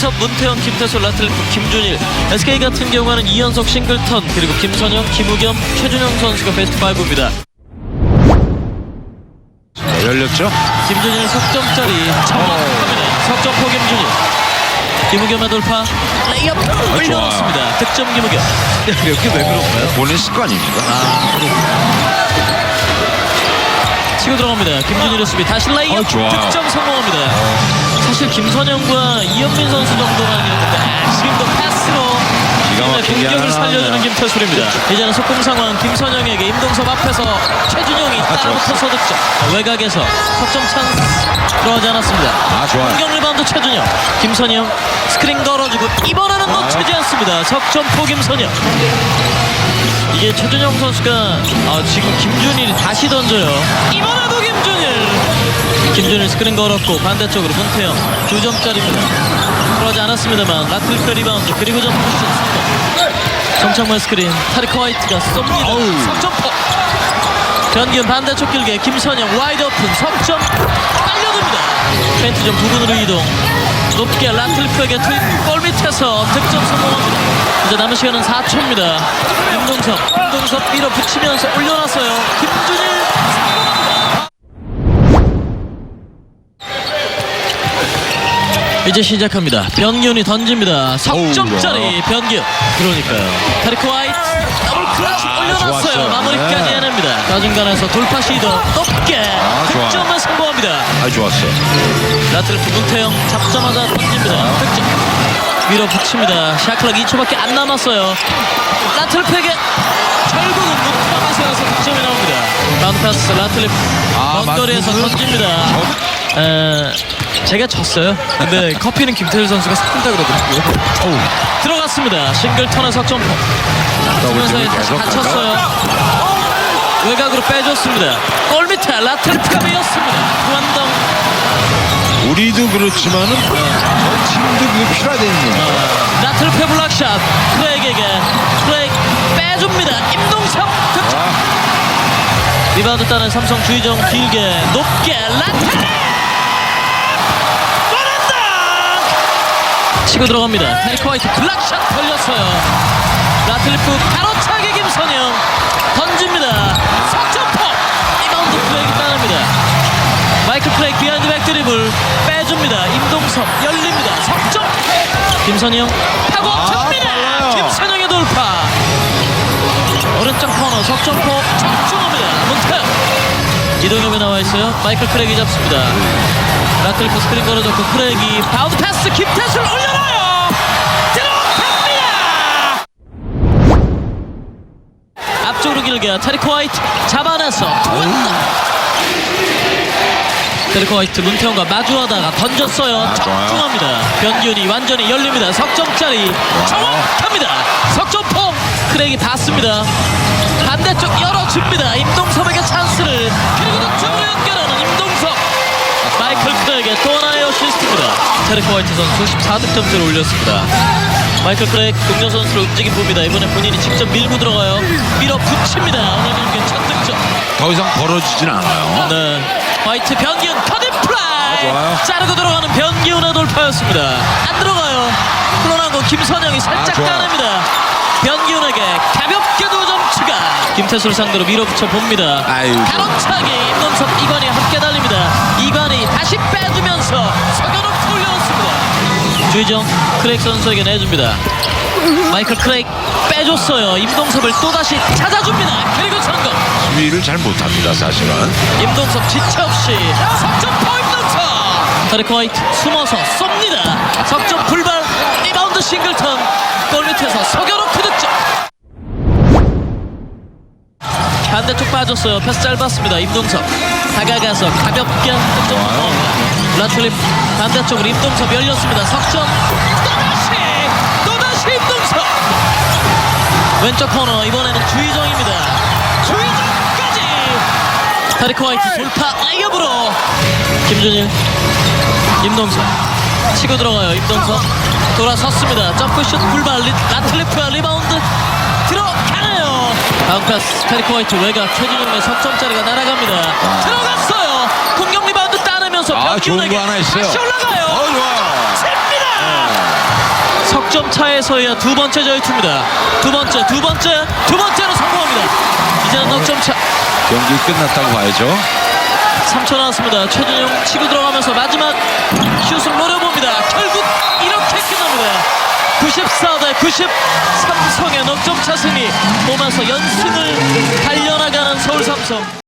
임동섭, 문태영, 김태수, 라틀리프, 김준일. SK 같은 경우는 2연속 싱글턴 그리고 김선영, 김우겸, 최준영 선수가 베스트 5입니다. 자, 열렸죠? 김준일 석점짜리 석점포 김준일. 김우겸의 돌파. 레이업. 올려놓습니다. 득점 김우겸. 여기 왜 그런가요? 본인 습관입니다. 치고 들어갑니다. 김준일의 수비. 다시 어, 좋아요. 득점 성공합니다. 사실 김선영과 이현민 선수 정도만 있는데 아, 지금도 패스로 공격을 살려주는. 김태술입니다. 이제는 속공 상황 김선영에게 임동섭 앞에서 최준영이 따라붙어 서 득점 외곽에서 석점 찬스 들어가지 않았습니다. 아, 좋아요. 공격 리바운드 최준영 김선영 스크린 걸어주고 이번에는 좋아요. 놓치지 않습니다. 석점포 김선영 이게 최준영 선수가 아, 지금 김준일이 다시 던져요. 이번에도 김준일. 김준일 스크린 걸었고 반대쪽으로 문태영 두 점짜리입니다. 들어가지 않았습니다만 라틀페 리바운드 그리고 전 푸시 성공. 정창만 스크린 타리커 화이트가 쏩니다. 석점포. 변기현 반대쪽 길게 김선영 와이드 오픈 석점 빨려듭니다. 펜트 점 부근으로 이동. 높게 라틀프에게 투입 골 밑에서 득점 성공합니다. 이제 남은 시간은 4초입니다. 임동섭, 임동섭 밀어붙이면서 올려놨어요. 김준일 이제 시작합니다. 변기훈이 던집니다. 석점짜리 변기훈. 그러니까요. 타리코 화이트 더블 클러치 올려놨어요. 좋았어요. 마무리까지 네. 해냅니다. 좌중간에서 돌파 시도 높게 좋아요. 득점만 성공합니다. 아, 좋았어요. 라틀프 문태영 잡자마자 던집니다. 득점. 밀어붙입니다. 샤클락 2초밖에 안 남았어요. 라틀프에게 결국은 문태영이 세워서 득점이 나옵니다. 바운드 패스 라틀프 아, 먼 거리에서 맞습니다. 던집니다. 에, 제가 졌어요. 근데 커피는 김태일 선수가 쏜다 그러더라고요. 들어갔습니다. 싱글턴의 석점포. 수면사에 다시 갇혔어요. 외곽으로 빼줬습니다. 골 밑에 라틀프가 베었습니다. 후한동 우리도 그렇지만은 저 팀도 그게 필요하거든요. 라틀페 블락샷 크레이에게 크레이 빼줍니다 임동섭 득점 아, 리바운드 따는 삼성 주의정 길게 높게 라틀 치고 들어갑니다. 테리코 화이트 블락샷 걸렸어요. 라틀프 가로차기 김선영. 던집니다. 석점포! 리바운드 크레이이 따냅니다. 마이클 크레이 비하인드 백 드리블. 빼줍니다. 임동섭 열립니다. 석점 김선영 하고 아, 듭니다. 빨라요. 김선영의 돌파. 오른쪽 코너 석점포 적중합니다. 문태영. 이동엽이 나와 있어요. 마이클 크레이 잡습니다. 라틀프 스크린 걸어줬고 크레이 바운드 패스 김 길게 테리코 화이트 잡아내서 원다. 테리코 화이트 문태영과 마주하다가 던졌어요. 아. 적중합니다. 변기훈이 완전히 열립니다. 석점짜리. 정확합니다. 석점포 크레이 봤습니다. 반대쪽 열어줍니다. 임동섭에게 찬스를. 그리고 득점으로 연결하는 임동섭. 마이클 크레이에게 또 하나의 어시스트입니다. 테리코 화이트 선수 14득점째를 올렸습니다 마이클 크레이 동료 선수를 움직임 봅니다. 이번에 본인이 직접 밀고 들어가요. 밀어붙입니다. 오늘 경기 첫 득점. 더 이상 벌어지진 않아요. 네. 화이트 변기훈 커든 플라이. 좋아요. 자르고 들어가는 변기훈의 돌파였습니다. 안 들어가요. 거 김선영이 살짝 아. 따냅니다. 변기훈에게 가볍게 두 점 추가. 김태수를 상대로 밀어붙여 봅니다. 가로차기 임동섭 이관이 함께 달립니다. 이관이 다시 빼주면서 석연없이 올려놓습니다 주희정 크레이크 선수에게 내줍니다. 마이클 크레이크 빼줬어요. 임동섭을 또다시 찾아줍니다. 그리고 성공. 수비를 잘 못합니다, 사실은. 임동섭 지체 없이 석점포 임동섭 타리코 화이트 숨어서 쏩니다. 석점 불발. 리바운드 싱글턴. 골 밑에서 석여놓고 득점 반대쪽 빠졌어요. 패스 짧았습니다. 임동섭 다가가서 가볍게 성공합니다 라틀립 반대쪽으로 임동섭 열렸습니다. 석점 또다시! 또다시 임동섭! 왼쪽 코너 이번에는 주의정입니다. 주의정까지! 타리코 화이트 돌파 레이업으로 김준일 임동섭. 치고 들어가요 임동섭. 돌아섰습니다. 점프슛 불발 리- 라틀리프와 리바운드 들어가네요 다음 패스 타리코 화이트 외곽 최준영의 석점짜리가 날아갑니다 들어갔어요 공격 리바운드 따내면서 아, 좋은 거 하나 있어요. 다시 올라가요 어, 좋아요. 칩니다 석점 차에서야 두 번째 저희투입니다. 두 번째, 두 번째, 두 번째로 성공합니다. 이제는 넉점 차. 경기 끝났다고 봐야죠. 3초 나왔습니다. 최준용 치고 들어가면서 마지막 슛을 노려봅니다. 결국 이렇게 끝납니다. 94대 90 삼성의 넉점 차 승리 보면서 연승을 달려나가는 서울 삼성.